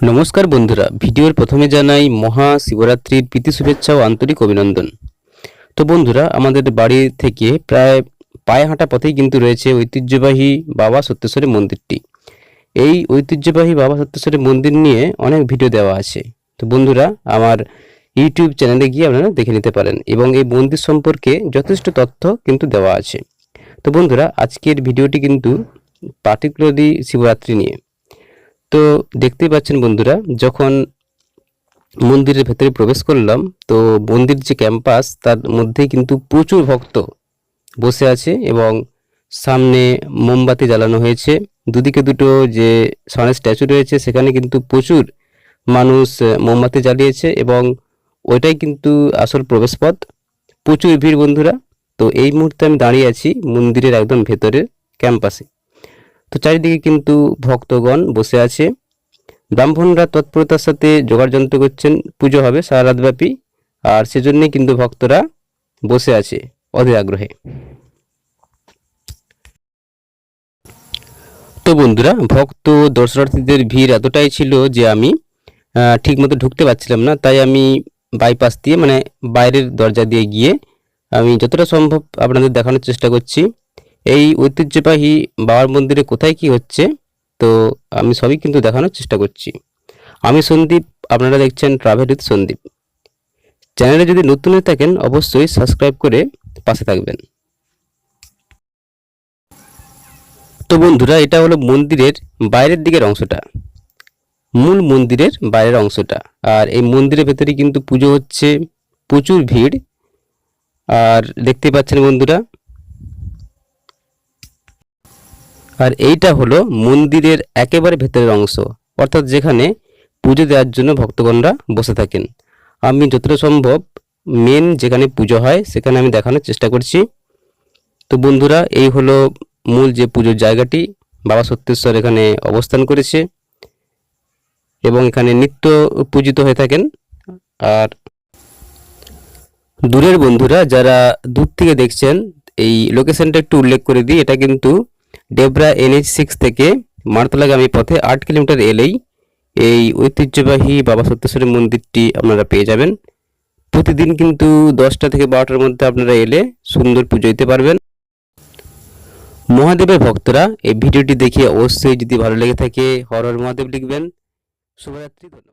নমস্কার বন্ধুরা, ভিডিওর প্রথমে জানাই মহা শিবরাত্রির প্রীতি শুভেচ্ছা ও আন্তরিক অভিনন্দন। তো বন্ধুরা, আমাদের বাড়ি থেকে প্রায় পায়ে হাঁটা পথেই কিন্তু রয়েছে ঐতিহ্যবাহী বাবা সত্যেশ্বরের মন্দিরটি। এই ঐতিহ্যবাহী বাবা সত্যেশ্বরের মন্দির নিয়ে অনেক ভিডিও দেওয়া আছে। তো বন্ধুরা, আমার ইউটিউব চ্যানেলে গিয়ে আপনারা দেখে নিতে পারেন এবং এই মন্দির সম্পর্কে যথেষ্ট তথ্য কিন্তু দেওয়া আছে। তো বন্ধুরা, আজকের ভিডিওটি কিন্তু পার্টিকুলারলি শিবরাত্রি নিয়ে। তো দেখতেই পাচ্ছেন বন্ধুরা, যখন মন্দিরের ভেতরে প্রবেশ করলাম, তো মন্দির যে ক্যাম্পাস, তার মধ্যে কিন্তু প্রচুর ভক্ত বসে আছে এবং সামনে মোমবাতি জ্বালানো হয়েছে। দুদিকে দুটো যে সনের স্ট্যাচু রয়েছে, সেখানে কিন্তু প্রচুর মানুষ মোমবাতি জ্বালিয়েছে এবং ওইটাই কিন্তু আসল প্রবেশপথ। প্রচুর ভিড় বন্ধুরা, তো এই মুহূর্তে আমি দাঁড়িয়ে আছি মন্দিরের একদম ভেতরের ক্যাম্পাসে। তো চারিদিকে কিন্তু ভক্তগণ বসে আছে। ব্রাহ্মণরা তৎপরতার সাথে জোগাড় যন্ত্র করছেন, পুজো হবে সারা আর সেজন্যই কিন্তু ভক্তরা বসে আছে অধীর আগ্রহে। তো বন্ধুরা, ভক্ত দর্শনার্থীদের ভিড় এতটাই ছিল যে আমি ঠিকমতো ঢুকতে পারছিলাম না। তাই আমি বাইপাস দিয়ে মানে বাইরের দরজা দিয়ে গিয়ে আমি যতটা সম্ভব আপনাদের দেখানোর চেষ্টা করছি। এই ঐতিহ্যবাহী বাবার মন্দিরে কোথায় কি হচ্ছে, তো আমি সবই কিন্তু দেখানোর চেষ্টা করছি। আমি সন্দীপ, আপনারা দেখছেন ট্রাভেল উইথ সন্দীপ। চ্যানেলে যদি নতুন হয়ে থাকেন, অবশ্যই সাবস্ক্রাইব করে পাশে থাকবেন। তো বন্ধুরা, এটা হলো মন্দিরের বাইরের দিকের অংশটা। মূল মন্দিরের বাইরের অংশটা। আর এই মন্দিরের ভেতরে কিন্তু পুজো হচ্ছে, প্রচুর ভিড়। আর দেখতে পাচ্ছেন বন্ধুরা আর এইটা হলো মন্দিরের একেবারে ভেতরের অংশ, অর্থাৎ যেখানে পুজো দেওয়ার জন্য ভক্তগণরা বসে থাকেন। আমি যতটা সম্ভব মেন যেখানে পুজো হয় সেখানে আমি দেখানোর চেষ্টা করছি। তো বন্ধুরা, এই হলো মূল যে পুজোর জায়গাটি, বাবা সত্যেশ্বর এখানে অবস্থান করেছে এবং এখানে নিত্য পূজিত হয়ে থাকেন। আর দূরের বন্ধুরা, যারা দূর থেকে দেখছেন, এই লোকেশনটা একটু উল্লেখ করে দিই। এটা কিন্তু ডেবরা এনএইচ সিক্স থেকে মারতলাগামী পথে আট কিলোমিটার এলেই এই ঐতিহ্যবাহী বাবা সত্যেশ্বরের মন্দিরটি আপনারা পেয়ে যাবেন। প্রতিদিন কিন্তু দশটা থেকে বারোটার মধ্যে আপনারা এলে সুন্দর পুজো দিতে পারবেন। মহাদেবের ভক্তরা এই ভিডিওটি দেখে অবশ্যই যদি ভালো লেগে থাকে, হর হর মহাদেব লিখবেন। শুভরাত্রি